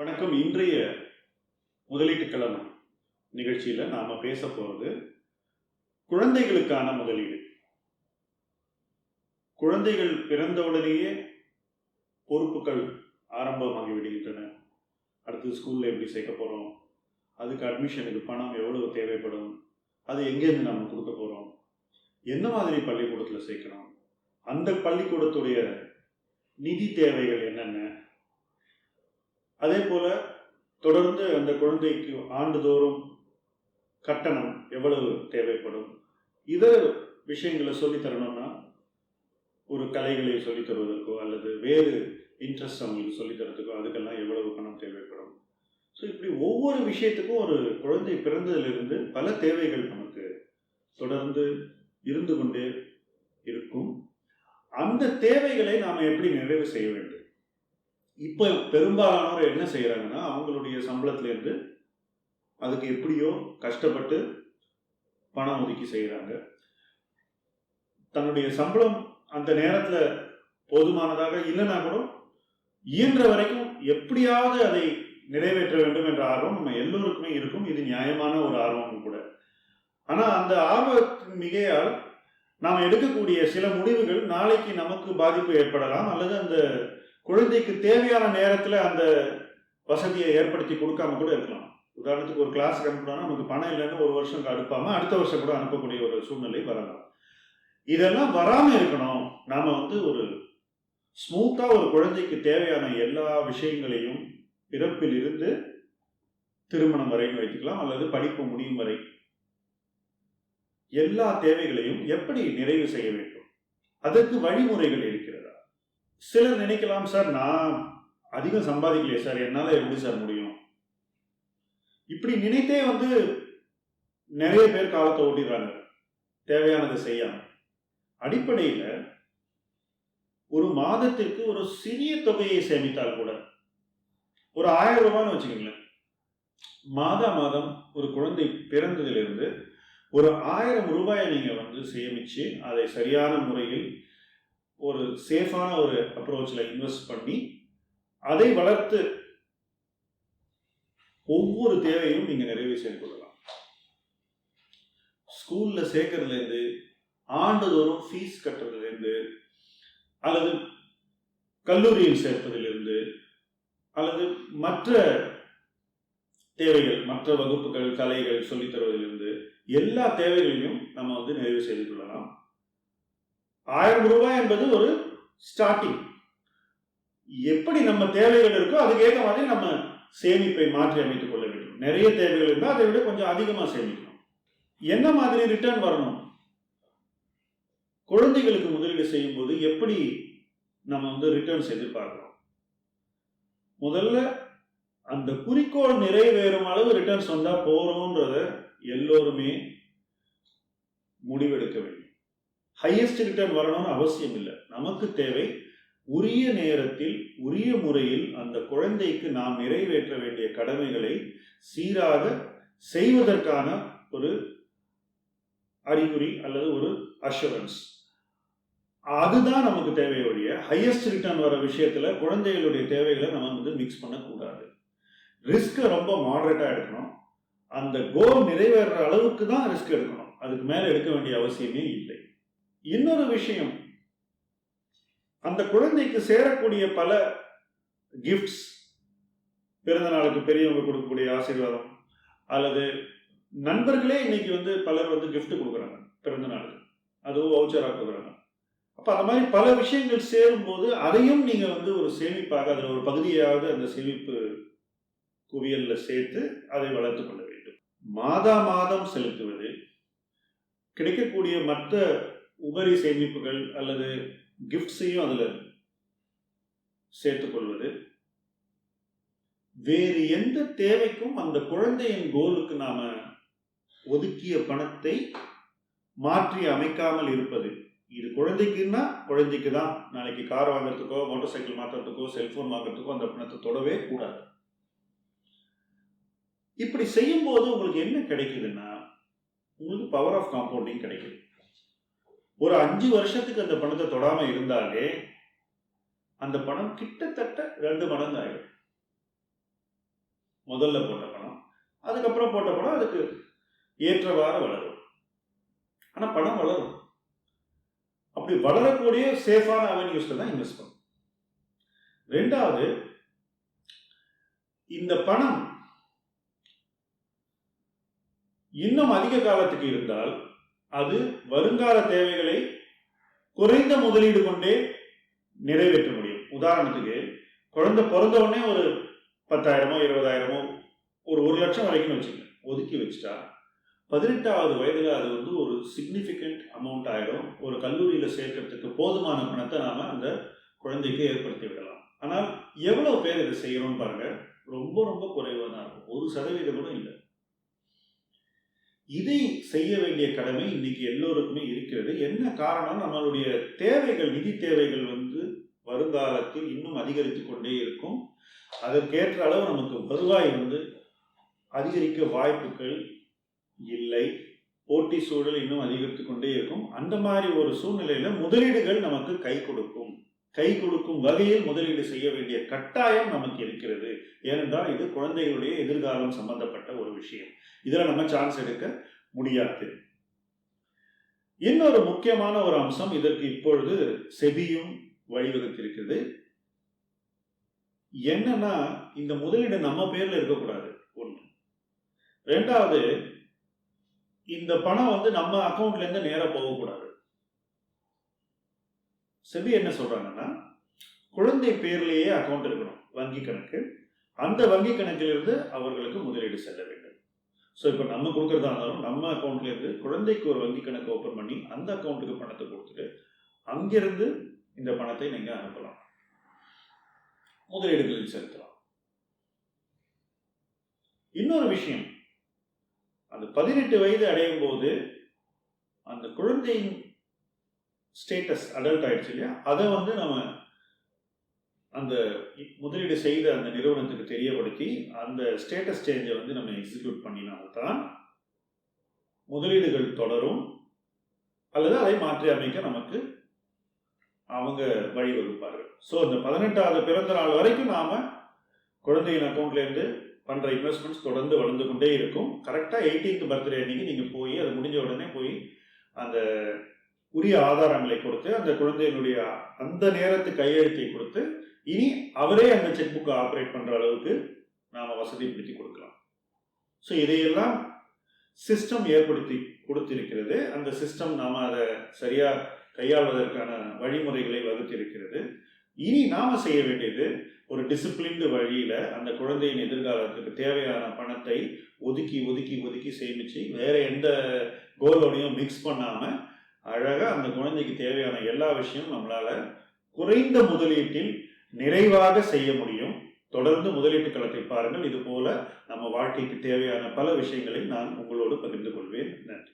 வணக்கம். இன்றைய முதலீட்டு களம் நிகழ்ச்சியில் நாம் பேச போகிறது குழந்தைகளுக்கான முதலீடு. குழந்தைகள் பிறந்தவுடனேயே பொறுப்புகள் ஆரம்பமாகி விடுகின்றன. அடுத்து ஸ்கூலில் எப்படி சேர்க்க போகிறோம் அதுக்கு அட்மிஷனுக்கு பணம் எவ்வளவு தேவைப்படும்? அது எங்கேருந்து நம்ம கொடுக்க போகிறோம் என்ன மாதிரி பள்ளிக்கூடத்தில் சேர்க்கணும் அந்த பள்ளிக்கூடத்துடைய நிதி தேவைகள் என்னென்ன? அதே போல தொடர்ந்து அந்த குழந்தைக்கு ஆண்டுதோறும் கட்டணம் எவ்வளவு தேவைப்படும்? இதர விஷயங்களை சொல்லித்தரணும்னா ஒரு கலைகளை சொல்லித் தருவதற்கோ அல்லது வேறு இன்ட்ரெஸ்ட் அவங்களுக்கு சொல்லித் தரத்துக்கோ அதுக்கெல்லாம் எவ்வளவு பணம் தேவைப்படும்? ஸோ இப்படி ஒவ்வொரு விஷயத்துக்கும் ஒரு குழந்தை பிறந்ததிலிருந்து பல தேவைகள் நமக்கு தொடர்ந்து இருந்து கொண்டே இருக்கும். அந்த தேவைகளை நாம் எப்படி நிறைவு செய்ய வேண்டும்? இப்போ பெரும்பாலானோர் என்ன செய்கிறாங்கன்னா அவங்களுடைய சம்பளத்திலேருந்து அதுக்கு எப்படியோ கஷ்டப்பட்டு பணம் ஒதுக்கி செய்கிறாங்க தன்னுடைய சம்பளம் அந்த நேரத்தில் போதுமானதாக இல்லைன்னா கூட இயன்ற வரைக்கும் எப்படியாவது அதை நிறைவேற்ற வேண்டும் என்ற ஆர்வம் நம்ம எல்லோருக்குமே இருக்கும். இது நியாயமான ஒரு ஆர்வமும் கூட. ஆனால் அந்த ஆர்வத்தின் மிகையால் நாம் எடுக்கக்கூடிய சில முடிவுகள் நாளைக்கு நமக்கு பாதிப்பு ஏற்படலாம் அல்லது அந்த குழந்தைக்கு தேவையான நேரத்தில் அந்த வசதியை ஏற்படுத்தி கொடுக்காம கூட இருக்கலாம். உதாரணத்துக்கு ஒரு கிளாஸுக்கு அனுப்பினா நமக்கு பணம் இல்லைன்னு ஒரு வருஷம் அனுப்பாம அடுத்த வருஷம் கூட அனுப்பக்கூடிய ஒரு சூழ்நிலை வரலாம். இதெல்லாம் வராம இருக்கணும். நாம வந்து ஒரு ஸ்மூத்தா ஒரு குழந்தைக்கு தேவையான எல்லா விஷயங்களையும் பிறப்பில் இருந்து திருமணம் வரைன்னு வைத்துக்கலாம். அல்லது படிப்பு முடியும் வரை எல்லா தேவைகளையும் எப்படி நிறைவு செய்ய வேண்டும்? அதற்கு வழிமுறைகள் சிலர் நினைக்கலாம் சார் நான் அதிகம் சம்பாதிக்கலையே சார். என்னால் எப்படி சார் முடியும்? இப்படி நினைத்தே வந்து நிறைய பேர் காலத்தை ஓட்டிடுறாங்க. தேவையானதை செய்யாம. அடிப்படையில் ஒரு மாதத்திற்கு ஒரு சிறிய தொகையை சேமித்தால் கூட ஒரு ஆயிரம் ரூபான்னு வச்சுக்கோங்களேன். மாதா மாதம் ஒரு குழந்தை பிறந்ததிலிருந்து ஒரு ஆயிரம் ரூபாயை நீங்கள் வந்து சேமித்து அதை சரியான முறையில் ஒரு சேஃபான ஒரு அப்ரோச்சில் இன்வெஸ்ட் பண்ணி அதை வளர்த்து ஒவ்வொரு தேவையும் நீங்கள் நிறைவு செய்து கொள்ளலாம். ஸ்கூலில் சேர்க்கறதுலேருந்து ஆண்டுதோறும் ஃபீஸ் கட்டுறதுலேருந்து அல்லது கல்லூரியில் சேர்ப்பதிலிருந்து அல்லது மற்ற தேவைகள் மற்ற வகுப்புகள் கலைகள் சொல்லித்தருவதிலிருந்து எல்லா தேவைகளையும் நம்ம வந்து நிறைவு செய்து கொள்ளலாம். ஆயிரம் ரூபாய் என்பது ஒரு ஸ்டார்டிங் எப்படி நம்ம தேவைகள் இருக்கோ அதுக்கேற்ற மாதிரி நம்ம சேமிப்பை மாற்றி அமைத்துக் கொள்ள வேண்டும். நிறைய தேவைகள் இருந்தால் அதை விட கொஞ்சம் அதிகமாக சேமிக்கணும். என்ன மாதிரி ரிட்டர்ன் வரணும்? குழந்தைகளுக்கு முதலீடு செய்யும் போது எப்படி நம்ம வந்து ரிட்டர்ன்ஸ் எதிர்பார்க்கிறோம்? முதல்ல அந்த குறிக்கோள் நிறைவேறும் அளவு ரிட்டர்ன்ஸ் வந்தால் போகிறோன்றத எல்லோருமே முடிவெடுக்க வேண்டும். ஹையஸ்ட் ரிட்டர்ன் வரணும்னு அவசியம் இல்லை. நமக்கு தேவை உரிய நேரத்தில் உரிய முறையில் அந்த குழந்தைக்கு நாம் நிறைவேற்ற வேண்டிய கடமைகளை சீராக செய்வதற்கான ஒரு அறிகுறி அல்லது ஒரு அஷூரன்ஸ் அதுதான் நமக்கு தேவையுடைய ஹையஸ்ட் ரிட்டர்ன் வர விஷயத்துல குழந்தைகளுடைய தேவைகளை நம்ம வந்து மிக்ஸ் பண்ணக்கூடாது. ரிஸ்க்கை ரொம்ப மாடரேட்டாக எடுக்கணும். அந்த கோல் நிறைவேற அளவுக்கு தான் ரிஸ்க் எடுக்கணும். அதுக்கு மேலே எடுக்க வேண்டிய அவசியமே இல்லை. இன்னொரு விஷயம். அந்த குழந்தைக்கு சேரக்கூடிய பல கிஃப்ட்ஸ் பிறந்த நாளுக்கு பெரியவங்க கொடுக்கக்கூடிய ஆசீர்வாதம் அல்லது நண்பர்களே இன்னைக்கு வந்து பலர் வந்து கிஃப்ட் கொடுக்குறாங்க பிறந்த நாளுக்கு அதுவும் வவுச்சராக கொடுக்குறாங்க. அப்போ அந்த மாதிரி பல விஷயங்கள் சேரும்போது அதையும் நீங்கள் வந்து ஒரு சேமிப்பாக அதில் ஒரு பகுதியாவது அந்த சேமிப்பு குவியலில் சேர்த்து அதை வளர்த்து கொள்ள வேண்டும். மாதா மாதம் செலுத்துவது கிடைக்கக்கூடிய மற்ற உபரி சேமிப்புகள் அல்லது கிஃப்ட்ஸையும் அதில் சேர்த்துக்கொள்வது வேறு எந்த தேவைக்கும் அந்த குழந்தையின் கோலுக்கு நாம் ஒதுக்கிய பணத்தை மாற்றி அமைக்காமல் இருப்பது. இது குழந்தைக்குன்னா குழந்தைக்கு தான் நாளைக்கு கார் வாங்குறதுக்கோ மோட்டார் சைக்கிள் மாற்றுறதுக்கோ செல்போன் வாங்குறதுக்கோ அந்த பணத்தை தொடவே கூடாது. இப்படி செய்யும் போது உங்களுக்கு என்ன கிடைக்குதுன்னா உங்களுக்கு பவர் ஆஃப் காம்பவுண்டிங் கிடைக்குது. ஒரு அஞ்சு வருஷத்துக்கு அந்த பணத்தை தொடாம இருந்தாலே அந்த பணம் கிட்டத்தட்ட ரெண்டு மடங்கு ஆயிடும் முதல்ல போட்ட பணம் அதுக்கப்புறம் போட்ட பணம் அதுக்கு ஏற்றவாறு வளரும். ஆனால் பணம் வளரும். அப்படி வளரக்கூடிய சேஃபான அவென்யூஸ்ல தான் இன்வெஸ்ட் பண்ணும் ரெண்டாவது இந்த பணம் இன்னும் அதிக காலத்துக்கு இருந்தால் அது வருங்கால தேவைகளை குறைந்த முதலீடு கொண்டே நிறைவேற்ற முடியும். உதாரணத்துக்கு குழந்தை பிறந்த உடனே ஒரு பத்தாயிரமோ இருபதாயிரமோ ஒரு ஒரு லட்சம் வரைக்கும் வச்சுங்க ஒதுக்கி வச்சுட்டா பதினெட்டாவது வயதுல அது வந்து ஒரு சிக்னிஃபிகண்ட் அமௌண்ட் ஆகிடும் ஒரு கல்லூரியில் சேர்க்கறதுக்கு போதுமான பணத்தை நாம அந்த குழந்தைக்கு ஏற்படுத்தி விடலாம். ஆனால் எவ்வளவு பேர் இதை செய்யணும்னு பாருங்க ரொம்ப ரொம்ப குறைவாக தான் இருக்கும். ஒரு சதவீதம் கூட இல்லை. இதை செய்ய வேண்டிய கடமை இன்னைக்கு எல்லோருக்குமே இருக்கிறது. என்ன காரணம்? நம்மளுடைய தேவைகள் நிதி தேவைகள் வந்து வருங்காலத்தில் இன்னும் அதிகரித்து கொண்டே இருக்கும். அதற்கேற்ற அளவு நமக்கு வருவாய் வந்து அதிகரிக்க வாய்ப்புகள் இல்லை. போட்டி சூழல் இன்னும் அதிகரித்து கொண்டே இருக்கும். அந்த மாதிரி ஒரு சூழ்நிலையில் முதலீடுகள் நமக்கு கை கொடுக்கும். கை கொடுக்கும் வகையில் முதலீடு செய்ய வேண்டிய கட்டாயம் நமக்கு இருக்கிறது. ஏனென்றால் இது குழந்தைகளுடைய எதிர்காலம் சம்பந்தப்பட்ட ஒரு விஷயம். இதில் நம்ம சான்ஸ் எடுக்க முடியாது. இன்னொரு முக்கியமான ஒரு அம்சம் இதற்கு இப்பொழுது செபியும் வழிவகுத்திருக்கிறது. என்னன்னா இந்த முதலீடு நம்ம பேர்ல இருக்கக்கூடாது. ஒண்ணு. ரெண்டாவது இந்த பணம் வந்து நம்ம அக்கௌண்ட்ல இருந்து நேரா போகக்கூடாது. செபி என்ன சொல்கிறாங்கன்னா குழந்தை பேர்லேயே அக்கௌண்ட் இருக்கணும் வங்கி கணக்கு. அந்த வங்கி கணக்கிலிருந்து அவர்களுக்கு முதலீடு செல்ல வேண்டும். ஸோ இப்போ நம்ம கொடுக்குறதா இருந்தாலும் நம்ம அக்கௌண்ட்லேருந்து குழந்தைக்கு ஒரு வங்கி கணக்கு ஓப்பன் பண்ணி அந்த அக்கௌண்ட்டுக்கு பணத்தை கொடுத்துட்டு அங்கிருந்து இந்த பணத்தை நீங்கள் அனுப்பலாம். முதலீடுகளில் செலுத்தலாம். இன்னொரு விஷயம் அந்த பதினெட்டு வயது அடையும் போது அந்த குழந்தையின் ஸ்டேட்டஸ் அடல்ட் ஆயிடுச்சு இல்லையா? அதை வந்து நம்ம அந்த முதலீடு செய்த அந்த நிறுவனத்துக்கு தெரியப்படுத்தி அந்த ஸ்டேட்டஸ் சேஞ்சை வந்து நம்ம எக்ஸிக்யூட் பண்ணினால்தான் முதலீடுகள் தொடரும். அல்லது அதை மாற்றி அமைக்க நமக்கு அவங்க வழிவகுப்பார்கள். ஸோ அந்த பதினெட்டாவது பிறந்த நாள் வரைக்கும் நாம் குழந்தையின் அக்கௌண்ட்லேருந்து பண்ணுற பண்ற இன்வெஸ்ட்மெண்ட்ஸ் தொடர்ந்து வளர்ந்து கொண்டே இருக்கும். கரெக்டாக எயிட்டீன்த் பர்த்டே அன்னைக்கு நீங்கள் போய் அது முடிஞ்ச உடனே போய் அந்த உரிய ஆதாரங்களை கொடுத்து அந்த குழந்தையினுடைய அந்த நேரத்து கையெழுத்தை கொடுத்து இனி அவரே அந்த செக் புக்கை ஆப்ரேட் பண்ற அளவுக்கு நாம வசதிப்படுத்தி கொடுக்கலாம். ஸோ இதையெல்லாம் சிஸ்டம் ஏற்படுத்தி கொடுத்திருக்கிறது. அந்த சிஸ்டம் நாம அதை சரியா கையாள்வதற்கான வழிமுறைகளை வகுத்திருக்கிறது. இனி நாம செய்ய வேண்டியது ஒரு டிசிப்ளின்டு வழியில அந்த குழந்தையின் எதிர்காலத்துக்கு தேவையான பணத்தை ஒதுக்கி ஒதுக்கி ஒதுக்கி சேமிச்சு வேற எந்த கோலோடையும் மிக்ஸ் பண்ணாம அழகாக அந்த குழந்தைக்கு தேவையான எல்லா விஷயமும் நம்மளால குறைந்த முதலீட்டில் நிறைவாக செய்ய முடியும். தொடர்ந்து முதலீட்டு களத்தை பாருங்கள். இது போல நம்ம வாழ்க்கைக்கு தேவையான பல விஷயங்களை நான் உங்களோடு பகிர்ந்து கொள்வேன். நன்றி.